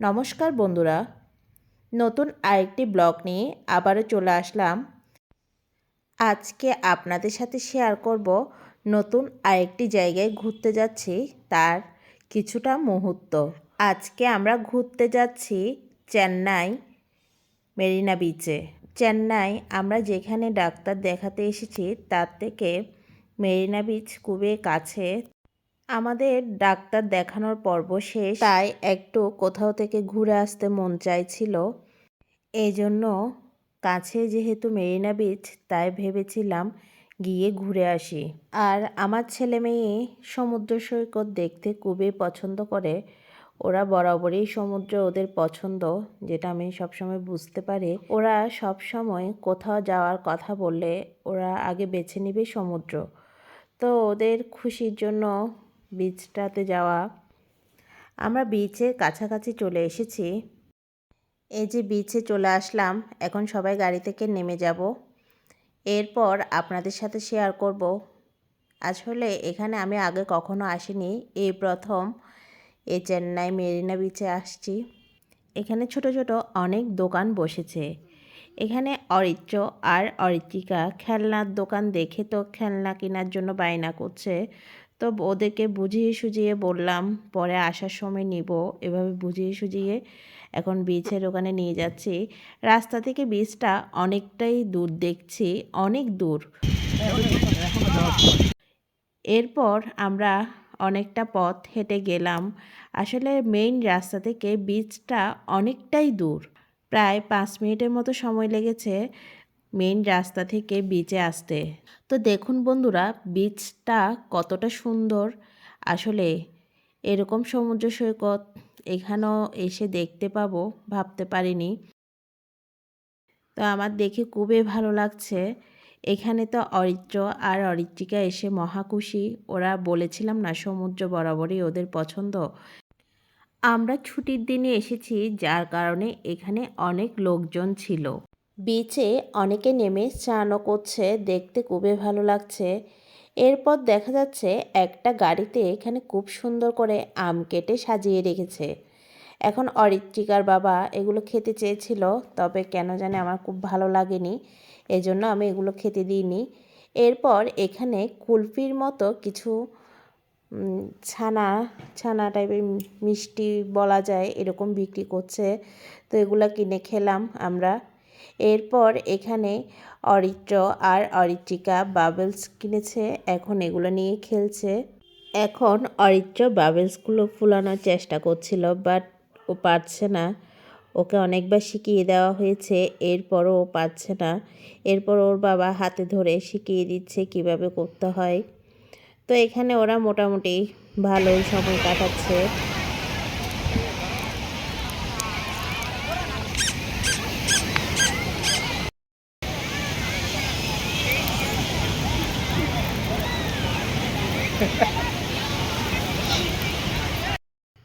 নমস্কার বন্ধুরা। নতুন আরেকটি ব্লগ নিয়ে আবারও চলে আসলাম। আজকে আপনাদের সাথে শেয়ার করব নতুন আরেকটি জায়গায় ঘুরতে যাচ্ছি, তার কিছুটা মুহূর্ত। আজকে আমরা ঘুরতে যাচ্ছি চেন্নাই, মেরিনা বিচে চেন্নাই আমরা যেখানে ডাক্তার দেখাতে এসেছি, তার থেকে মেরিনা বিচ খুবই কাছে। আমাদের ডাক্তার দেখানোর পর্ব শেষ। তাই একটু কোথাও থেকে ঘুরে আসতে মন চাইছিল। এই জন্য কাছে যেহেতু মেরিনা বিচ, তাই ভেবেছিলাম গিয়ে ঘুরে আসি। আর আমার ছেলে মেয়ে সমুদ্র সৈকত দেখতে খুবই পছন্দ করে। ওরা বরাবরই সমুদ্র ওদের পছন্দ, যেটা আমি সবসময় বুঝতে পারি। ওরা সবসময় কোথাও যাওয়ার কথা বললে ওরা আগে বেছে নিবে সমুদ্র। তো ওদের খুশির জন্য বিচটাতে যাওয়া। আমরা বিচের কাছাকাছি চলে এসেছি। এই যে বিচে চলে আসলাম, এখন সবাই গাড়ি থেকে নেমে যাব। এরপর আপনাদের সাথে শেয়ার করব। আসলে এখানে আমি আগে কখনো আসিনি, এই প্রথম। এই চেন্নাই মেরিনা বিচে আসছি। এখানে ছোট ছোট অনেক দোকান বসেছে। এখানে অরিত্র আর অরিত্রিকা খেলনার দোকান দেখে তো খেলনা কেনার জন্য বায়না করছে। তো ওদেরকে বুঝিয়ে সুঝিয়ে বললাম, পরে আসার সময় নিব। এভাবে বুঝিয়ে সুঝিয়ে এখন বীজের ওখানে নিয়ে যাচ্ছি। রাস্তা থেকে বীজটা অনেকটাই দূর দেখছি, অনেক দূর। এরপর আমরা অনেকটা পথ হেঁটে গেলাম। আসলে মেইন রাস্তা থেকে বীজটা অনেকটাই দূর। প্রায় পাঁচ মিনিটের মতো সময় লেগেছে। মেইন রাস্তা থেকে বিচে আসতে। তো দেখুন বন্ধুরা বিচটা কতটা সুন্দর। আসলে এরকম সমুদ্র সৈকত এখানেও এসে দেখতে পাবো, ভাবতে পারিনি। তো আমার দেখে খুবই ভালো লাগছে। এখানে তো অরিত্র আর অরিত্রিকা এসে মহাকুশি ওরা বলেছিলাম না সমুদ্র বরাবরই ওদের পছন্দ। আমরা ছুটির দিনে এসেছি, যার কারণে এখানে অনেক লোকজন ছিল। বিচে অনেকে নেমে স্নানও করছে, দেখতে খুবই ভালো লাগছে। এরপর দেখা যাচ্ছে একটা গাড়িতে এখানে খুব সুন্দর করে আম কেটে সাজিয়ে রেখেছে। এখন অরিত্রিকার বাবা এগুলো খেতে চেয়েছিল, তবে কেন জানে আমার খুব ভালো লাগেনি, এজন্য আমি এগুলো খেতে দিইনি। এরপর এখানে কুলফির মতো কিছু ছানা ছানা টাইপের মিষ্টি বলা যায়, এরকম বিক্রি করছে। তো এগুলো কিনে খেলাম আমরা। এরপর এখানে অরিত্র আর অরিত্রিকা বাবেলস কিনেছে, এখন এগুলো নিয়ে খেলছে। এখন অরিত্র বাবেলসগুলো ফুলানোর চেষ্টা করছিল, বাট ও পারছে না। ওকে অনেকবার শিখিয়ে দেওয়া হয়েছে এরপরও ও পারছে না। এরপর ওর বাবা হাতে ধরে শিখিয়ে দিচ্ছে কীভাবে করতে হয়। তো এখানে ওরা মোটামুটি ভালোই সময় কাটাচ্ছে।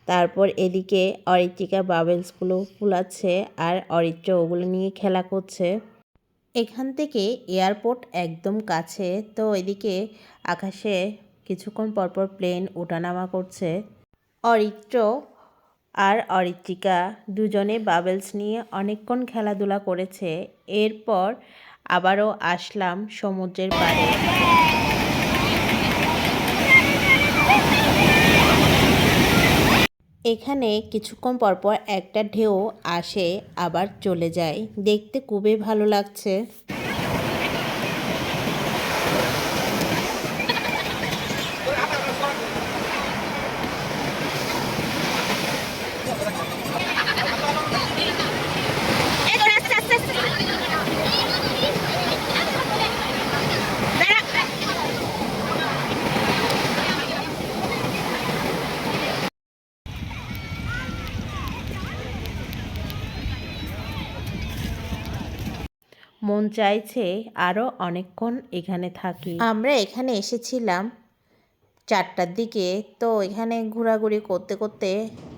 তারপর এদিকে অরিত্রিকা বাবেলসগুলো ফুলাচ্ছে আর অরিত্র ওগুলো নিয়ে খেলা করছে। এখান থেকে এয়ারপোর্ট একদম কাছে, তো এদিকে আকাশে কিছুক্ষণ পরপর প্লেন ওঠানামা করছে। অরিত্র আর অরিত্রিকা দুজনে বাবেলস নিয়ে অনেকক্ষণ খেলাধুলা করেছে। এরপর আবারও আসলাম সমুদ্রের পাড়ে। এখানে কিছুক্ষণ পরপর একটা ঢেউ আসে আবার চলে যায়। দেখতে খুবই ভালো লাগছে। মন চাইছে আরও অনেকক্ষণ এখানে থাকি। আমরা এখানে এসেছিলাম চারটার দিকে, তো এখানে ঘোরাঘুরি করতে করতে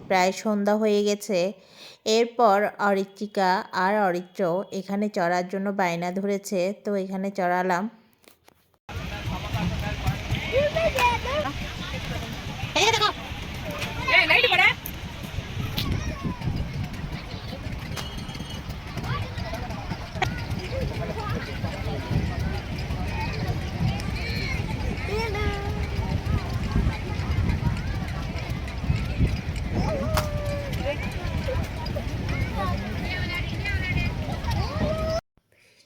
প্রায় সন্ধ্যা হয়ে গেছে। এরপর অরিত্রিকা আর অরিত্র এখানে চড়ার জন্য বায়না ধরেছে, তো এখানে চড়ালাম।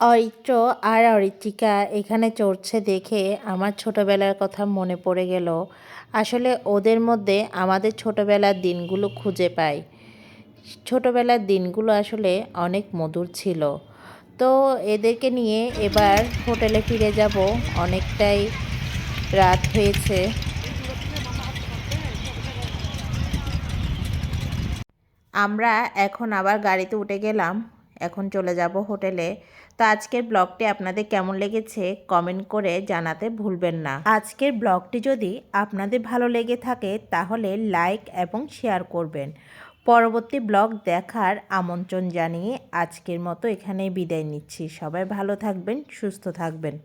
অরিত্র আর অরিত্রিকা এখানে চড়ছে দেখে আমার ছোটবেলার কথা মনে পড়ে গেল। আসলে ওদের মধ্যে আমাদের ছোটবেলার দিনগুলো খুঁজে পাই। ছোটবেলার দিনগুলো আসলে অনেক মধুর ছিল। তো এদেরকে নিয়ে এবার হোটেলে ফিরে যাব। অনেকটাই রাত হয়েছে। আমরা এখন আবার গাড়িতে উঠে গেলাম। এখন চলে যাব হোটেলে। তো আজকের ব্লগটি আপনাদের কেমন লেগেছে কমেন্ট করে জানাতে ভুলবেন না। আজকের ব্লগটি যদি আপনাদের ভালো লেগে থাকে তাহলে লাইক এবং শেয়ার করবেন। পরবর্তী ব্লগ দেখার আমন্ত্রণ জানিয়ে আজকের মতো এখানেই বিদায় নিচ্ছি। সবাই ভালো থাকবেন, সুস্থ থাকবেন।